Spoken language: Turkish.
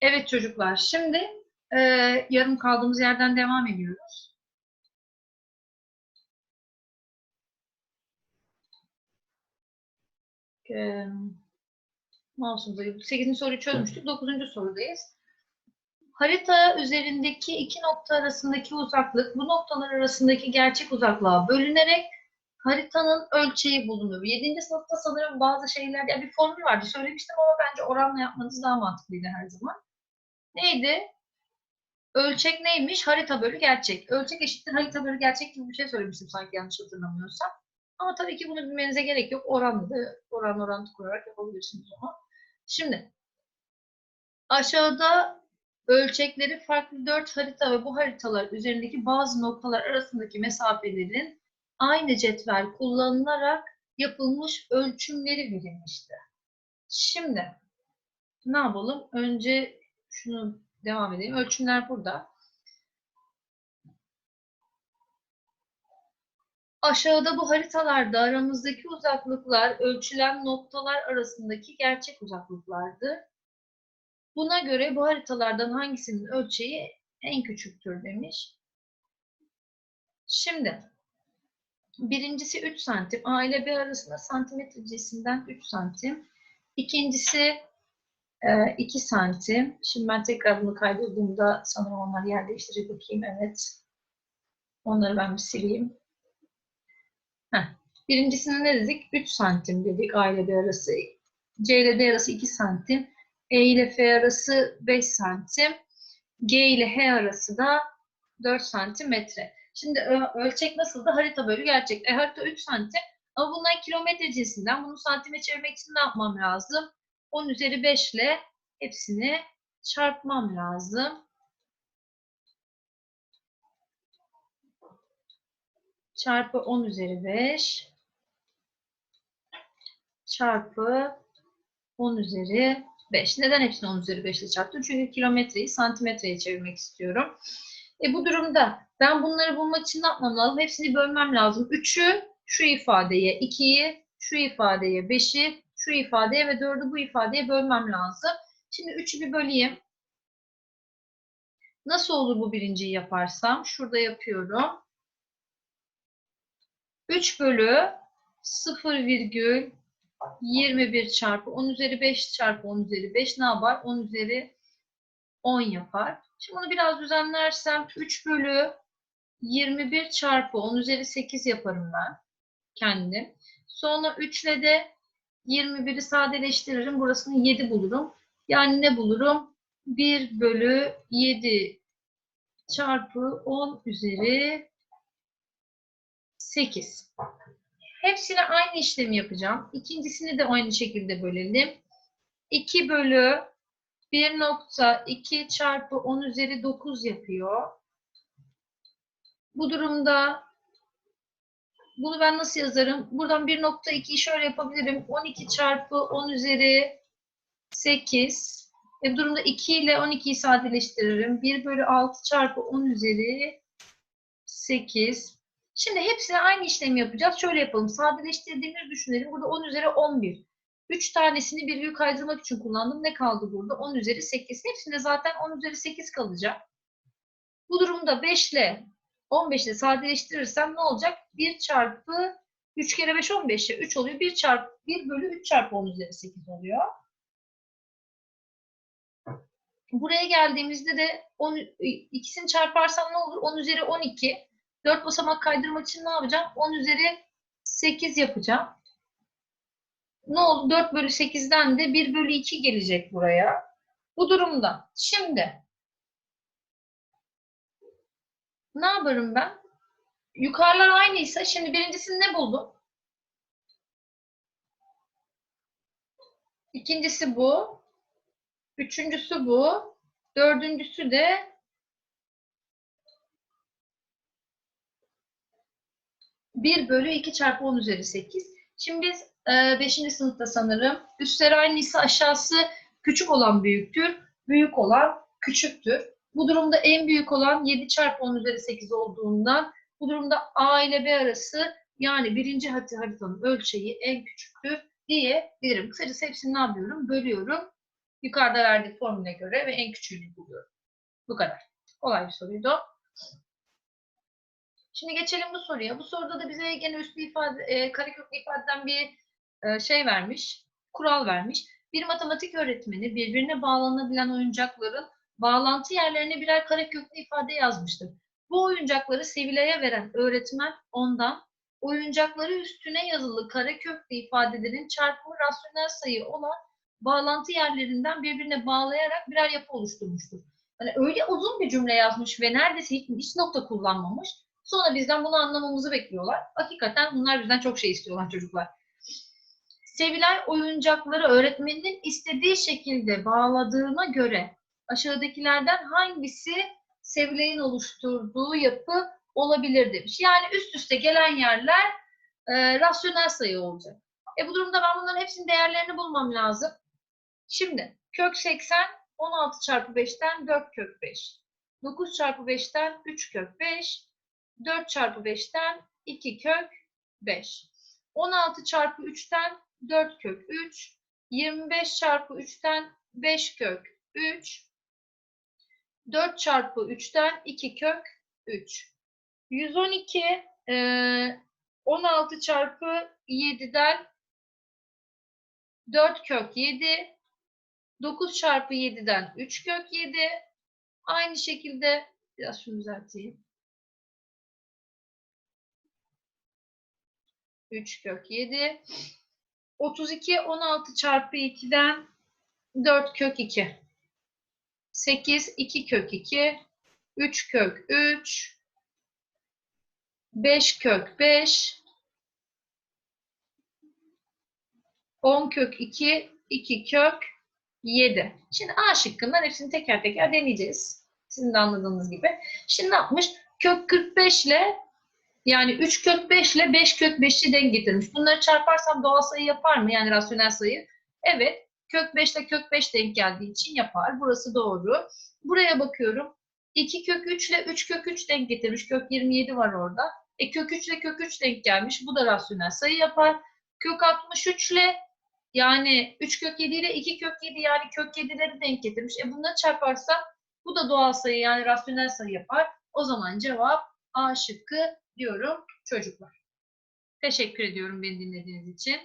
Evet çocuklar, şimdi e, yarım kaldığımız yerden devam ediyoruz. E, mouse'umuza 8. soruyu çözmüştük. 9. sorudayız. Harita üzerindeki iki nokta arasındaki uzaklık, bu noktalar arasındaki gerçek uzaklığa bölünerek haritanın ölçeği bulunur. 7. sınıfta sanırım bazı şeyler, ya bir formül vardı söylemiştim ama bence oranla yapmanız daha mantıklıydı her zaman. Neydi? Ölçek neymiş? Harita bölü gerçek. Ölçek eşittir harita bölü gerçek gibi bir şey söylemiştim sanki yanlış hatırlamıyorsam. Ama tabii ki bunu bilmenize gerek yok. Oranlı oran orantı kurarak yapabilirsiniz onu. Şimdi aşağıda ölçekleri farklı dört harita ve bu haritalar üzerindeki bazı noktalar arasındaki mesafelerin aynı cetvel kullanılarak yapılmış ölçümleri verilmiştir. Şimdi ne yapalım? Önce şunu devam edelim. Ölçümler burada. Aşağıda bu haritalarda aramızdaki uzaklıklar ölçülen noktalar arasındaki gerçek uzaklıklardır. Buna göre bu haritalardan hangisinin ölçeği en küçüktür demiş. Şimdi birincisi 3 santim. A ile B arasında santimetre cinsinden 3 santim. İkincisi 2 santim. Şimdi ben tekrar bunu kaydırdığımda sanırım onlar yer değiştirecek bakayım. Evet. Onları ben bir sileyim. Heh. Birincisine ne dedik? 3 santim dedik A ile B arası. C ile D arası 2 santim. E ile F arası 5 santim. G ile H arası da 4 santimetre. Şimdi ölçek nasıldı? Harita bölü gerçek. E harita 3 santim. Ama bunlar kilometre cinsinden. Bunu santime çevirmek için ne yapmam lazım? 10 üzeri 5 ile hepsini çarpmam lazım. Çarpı 10 üzeri 5 çarpı 10 üzeri 5. Neden hepsini 10 üzeri 5 ile çarptım? Çünkü kilometreyi santimetreye çevirmek istiyorum. E bu durumda ben bunları bulmak için ne yapmam lazım? Hepsini bölmem lazım. 3'ü şu ifadeye, 2'yi şu ifadeye, 5'i şu ifadeye ve 4'ü bu ifadeye bölmem lazım. Şimdi 3'ü bir böleyim. Nasıl olur bu birinciyi yaparsam? Şurada yapıyorum. 3 bölü 0,21 çarpı 10 üzeri 5 çarpı 10 üzeri 5 ne yapar? 10 üzeri 10 yapar. Şimdi bunu biraz düzenlersem 3 bölü 21 çarpı 10 üzeri 8 yaparım ben kendim. Sonra 3 ile de 21'i sadeleştiririm. Burasını 7 bulurum. Yani ne bulurum? 1 bölü 7 çarpı 10 üzeri 8. Hepsine aynı işlemi yapacağım. İkincisini de aynı şekilde bölelim. 2 bölü 1.2 çarpı 10 üzeri 9 yapıyor. Bu durumda bunu ben nasıl yazarım? Buradan 1.2'yi şöyle yapabilirim. 12 çarpı 10 üzeri 8. E bu durumda 2 ile 12'yi sadeleştiririm. 1 bölü 6 çarpı 10 üzeri 8. Şimdi hepsine aynı işlemi yapacağız. Şöyle yapalım. Sadeleştirdiğimizi düşünelim. Burada 10 üzeri 11. 3 tanesini virgül kaydırmak için kullandım. Ne kaldı burada? 10 üzeri 8. Hepsinde zaten 10 üzeri 8 kalacak. Bu durumda 5 ile 15 ile sadeleştirirsem ne olacak? 1 çarpı 3 kere 5 15 ya 3 oluyor. 1 çarpı 1 bölü 3 çarpı 10 üzeri 8 oluyor. Buraya geldiğimizde de 10, ikisini çarparsam ne olur? 10 üzeri 12. 4 basamak kaydırmak için ne yapacağım? 10 üzeri 8 yapacağım. Ne oldu? 4 bölü 8'den de 1 bölü 2 gelecek buraya. Bu durumda. Şimdi ne yaparım ben? Yukarılar aynıysa şimdi birincisini ne buldum? İkincisi bu. Üçüncüsü bu. Dördüncüsü de bir bölü 2 çarpı 10 üzeri 8. Şimdi biz 5. E, sınıfta sanırım üstleri aynıysa aşağısı küçük olan büyüktür. Büyük olan küçüktür. Bu durumda en büyük olan 7 çarpı 10 üzeri 8 olduğundan bu durumda A ile B arası yani birinci haritanın ölçeği en küçüktür diyebilirim. Kısacası hepsini ne yapıyorum? Bölüyorum. Yukarıda verdiği formüle göre ve en küçüğünü buluyorum. Bu kadar. Kolay bir soruydu. Şimdi geçelim bu soruya. Bu soruda da bize gene üslü ifade, e, kareköklü ifadeden bir e, şey vermiş, kural vermiş. Bir matematik öğretmeni birbirine bağlanabilen oyuncakların bağlantı yerlerine birer kareköklü ifade yazmıştır. Bu oyuncakları Sevilay'a veren öğretmen ondan oyuncakları üstüne yazılı kareköklü ifadelerin çarpımı rasyonel sayı olan bağlantı yerlerinden birbirine bağlayarak birer yapı oluşturmuştur. Hani öyle uzun bir cümle yazmış ve neredeyse hiç, hiç nokta kullanmamış. Sonra bizden bunu anlamamızı bekliyorlar. Hakikaten bunlar bizden çok şey istiyorlar çocuklar. Sevilay oyuncakları öğretmeninin istediği şekilde bağladığına göre aşağıdakilerden hangisi Sevilay'ın oluşturduğu yapı olabilir demiş. Yani üst üste gelen yerler e, rasyonel sayı olacak. E bu durumda ben bunların hepsinin değerlerini bulmam lazım. Şimdi kök 80 16 çarpı 5'ten 4 kök 5. 9 çarpı 5'ten 3 kök 5. 4 çarpı 5'ten 2 kök 5. 16 çarpı 3'ten 4 kök 3. 25 çarpı 3'ten 5 kök 3. 4 çarpı 3'ten 2 kök 3. 112 e, 16 çarpı 7'den 4 kök 7. 9 çarpı 7'den 3 kök 7. Aynı şekilde biraz şunu düzelteyim. 3 kök 7. 32 16 çarpı 2'den 4 kök 2. 8 2 kök 2. 3 kök 3. 5 kök 5. 10 kök 2. 2 kök 7. Şimdi A şıkkından hepsini teker teker deneyeceğiz. Sizin de anladığınız gibi. Şimdi ne yapmış? Kök 45 ile yani 3 kök 5 ile 5 kök 5'i denk getirmiş. Bunları çarparsam doğal sayı yapar mı? Yani rasyonel sayı. Evet. Kök 5 ile kök 5 denk geldiği için yapar. Burası doğru. Buraya bakıyorum. 2 kök 3 ile 3 kök 3 denk getirmiş. Kök 27 var orada. E kök 3 ile kök 3 denk gelmiş. Bu da rasyonel sayı yapar. Kök 63 ile yani 3 kök 7 ile 2 kök 7 yani kök 7'leri denk getirmiş. E bunları çarparsam bu da doğal sayı yani rasyonel sayı yapar. O zaman cevap A şıkkı diyorum çocuklar. Teşekkür ediyorum beni dinlediğiniz için.